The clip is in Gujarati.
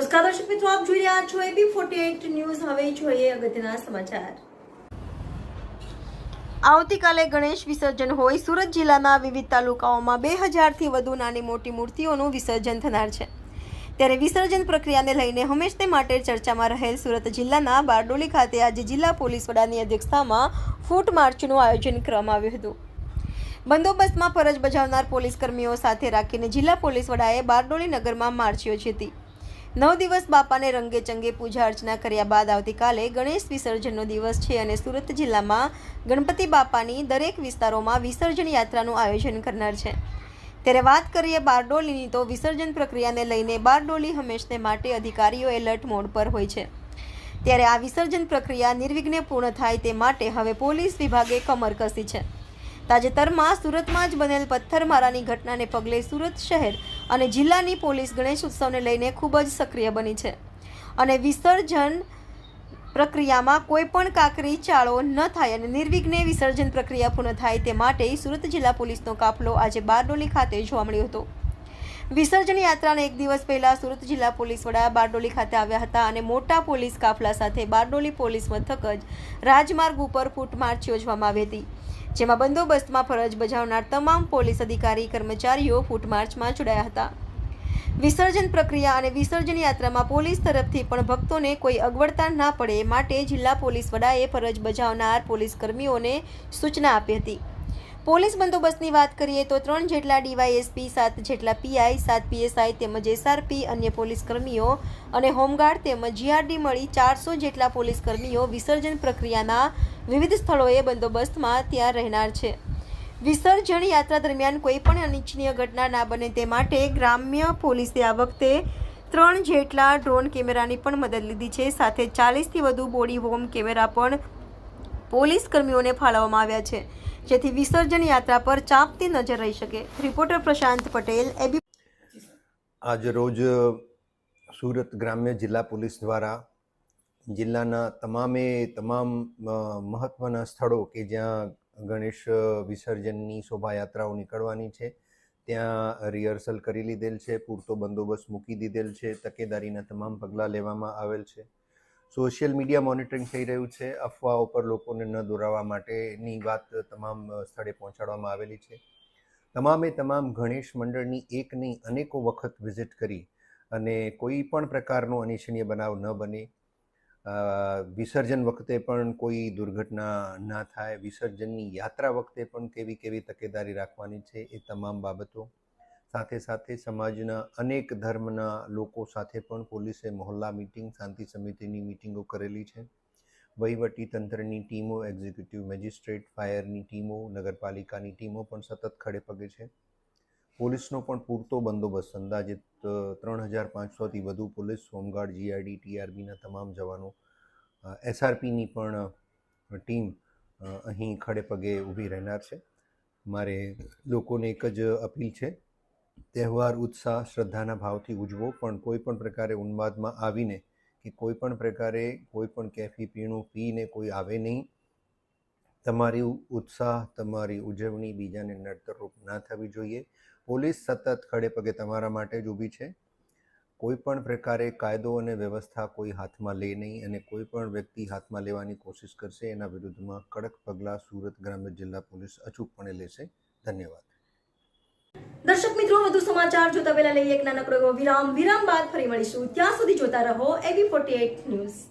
નમસ્કાર દર્શક મિત્રો, આપ જોઈ રહ્યા છો એબી ફોર્ટી એઇટ ન્યૂઝ. હવે જોઈએ અગત્યના સમાચાર. આવતીકાલે ગણેશ વિસર્જન હોય સુરત જિલ્લાના વિવિધ તાલુકાઓમાં બે હજારથી વધુ નાની મોટી મૂર્તિઓનું વિસર્જન થનાર છે. ત્યારે વિસર્જન પ્રક્રિયાને લઈને હંમેશ તે માટે ચર્ચામાં રહેલ સુરત જિલ્લાના બારડોલી ખાતે આજે જિલ્લા પોલીસ વડાની અધ્યક્ષતામાં ફૂટ માર્ચનું આયોજન કરવામાં આવ્યું હતું. બંદોબસ્તમાં ફરજ બજાવનાર પોલીસ કર્મીઓ સાથે રાખીને જિલ્લા પોલીસ વડાએ બારડોલી નગરમાં માર્ચ યોજી હતી. નવ દિવસ બાપાને રંગે ચંગે પૂજા અર્ચના કર્યા બાદ આવતીકાલે ગણેશ વિસર્જનનો દિવસ છે અને સુરત જિલ્લામાં ગણપતિ બાપાની દરેક વિસ્તારોમાં વિસર્જન યાત્રાનું આયોજન કરનાર છે. ત્યારે વાત કરીએ બારડોલીની, તો વિસર્જન પ્રક્રિયાને લઈને બારડોલી હંમેશને માટે અધિકારીઓ એલર્ટ મોડ પર હોય છે. ત્યારે આ વિસર્જન પ્રક્રિયા નિર્વિઘ્ને પૂર્ણ થાય તે માટે હવે પોલીસ વિભાગે કમર કસી છે. તાજેતરમાં સુરતમાં જ બનેલ પથ્થરમારાની ઘટનાને પગલે સુરત શહેર અને જિલ્લાની પોલીસ ગણેશ ઉત્સવને લઈને ખૂબ જ સક્રિય બની છે. અને વિસર્જન પ્રક્રિયામાં કોઈ પણ કાકરી, ચાળો ન થાય અને નિર્વિઘ્ને વિસર્જન પ્રક્રિયા પૂર્ણ થાય તે માટે સુરત જિલ્લા પોલીસનો કાફલો આજે બારડોલી ખાતે જોવા મળ્યો હતો. વિસર્જન યાત્રાને એક દિવસ પહેલા સુરત જિલ્લા પોલીસ વડા બારડોલી ખાતે આવ્યા હતા અને મોટા પોલીસ કાફલા સાથે બારડોલી પોલીસ મથક જ રાજમાર્ગ ઉપર ફૂટમાર્ચ યોજવામાં આવી હતી. જેમાં બંદોબસ્તમાં ફરજ બજાવનાર તમામ પોલીસ અધિકારી, કર્મચારીઓ ફૂટ માર્ચમાં જોડાયા હતા. વિસર્જન પ્રક્રિયા અને વિસર્જન યાત્રામાં પોલીસ તરફથી પણ ભક્તોને કોઈ અગવડતા ના પડે માટે જિલ્લા પોલીસ વડાએ ફરજ બજાવનાર પોલીસ કર્મીઓને સૂચના આપી હતી. પોલીસ બંદોબસ્તની વાત કરીએ તો ત્રણ જેટલા ડીવાયએસપી, સાત જેટલા પીઆઈ, સાત પીએસઆઈ તેમજ એસઆરપી, અન્ય પોલીસ કર્મીઓ અને હોમગાર્ડ તેમજ જીઆરડી મળી ચારસો જેટલા પોલીસ કર્મીઓ વિસર્જન પ્રક્રિયાના વિવિધ સ્થળોએ બંદોબસ્તમાં ત્યાં રહેનાર છે. વિસર્જન યાત્રા દરમિયાન કોઈ પણ અનિચ્છનીય ઘટના ના બને તે માટે ગ્રામ્ય પોલીસે આ વખતે ત્રણ જેટલા ડ્રોન કેમેરાની પણ મદદ લીધી છે. સાથે ચાલીસથી વધુ બોડી હોમ કેમેરા પણ પોલીસ કર્મીઓને ફાળવવામાં આવ્યા છે. જેથી વિસર્જન યાત્રા પર ચાંપતી નજર રહી શકે. રિપોર્ટર પ્રશાંત પટેલ, એબી આજ સુરત ગ્રામ્ય જિલ્લા પોલીસ દ્વારા જિલ્લાના તમામે તમામ મહત્ત્વના સ્થળો કે જ્યાં ગણેશ વિસર્જનની શોભાયાત્રાઓ નીકળવાની છે, ત્યાં રિહર્સલ કરી લીધેલ છે, પૂરતો બંદોબસ્ત મૂકી દીધેલ છે, તકેદારીના તમામ પગલાં લેવામાં આવેલ છે. સોશિયલ મીડિયા મોનિટરિંગ થઈ રહ્યું છે, અફવાઓ પર લોકોને ન દોરાવવા માટેની વાત તમામ સ્થળે પહોંચાડવામાં આવેલી છે. તમામે તમામ ગણેશ મંડળની એક નહીં અનેકો વખત વિઝિટ કરી અને કોઈ પણ પ્રકારનો અનિચ્છનીય બનાવ ન બને. વિસર્જન વખતે પણ કોઈ દુર્ઘટના ના થાય. વિસર્જનની યાત્રા વખતે પણ કેવી કેવી તકેદારી રાખવાની છે એ તમામ બાબતો. સાથે સાથે સમાજના અનેક ધર્મના લોકો સાથે પણ પોલીસે મહોલ્લા મિટિંગ, શાંતિ સમિતિની મિટિંગો કરેલી છે. વહીવટી તંત્રની ટીમો, એક્ઝિક્યુટિવ મેજિસ્ટ્રેટ, ફાયરની ટીમો, નગરપાલિકાની ટીમો પણ સતત ખડેપગે છે. પોલીસનો પણ પૂરતો બંદોબસ્ત. અંદાજિત ત્રણ હજાર પાંચસોથી વધુ પોલીસ, હોમગાર્ડ, જીઆઈડી, ટીઆરબીના તમામ જવાનો એસઆરપીની પણ ટીમ અહીં ખડે પગે ઊભી રહેનાર છે. મારે લોકોને એક જ અપીલ છે, તહેવાર, ઉત્સાહ, શ્રદ્ધાના ભાવથી ઉજવો, પણ કોઈ પણ પ્રકારે ઉન્માદમાં આવીને કે કોઈ પણ પ્રકારે કોઈ પણ કેફી પીણું પીને કોઈ આવે નહીં તમારી ઉત્સાહ, તમારી ઉજવણી બીજાને નડતરરૂપ ના થવી જોઈએ. પોલીસ સતત ખડે પગે તમારા માટે જ ઊભી છે. કોઈ પણ પ્રકારે કાયદો અને વ્યવસ્થા કોઈ હાથમાં લે નહીં અને કોઈ પણ વ્યક્તિ હાથમાં લેવાની કોશિશ કરશે એના વિરુદ્ધમાં કડક પગલાં સુરત ગ્રામ્ય જિલ્લા પોલીસ અચૂકપણે લેશે. ધન્યવાદ. દર્શક મિત્રો, વધુ સમાચાર જોતા પહેલા લઈએ એક નાનકડો વિરામ. વિરામ બાદ ફરી મળીશું. ત્યાં સુધી જોતા રહો એવી ફોર્ટી ન્યૂઝ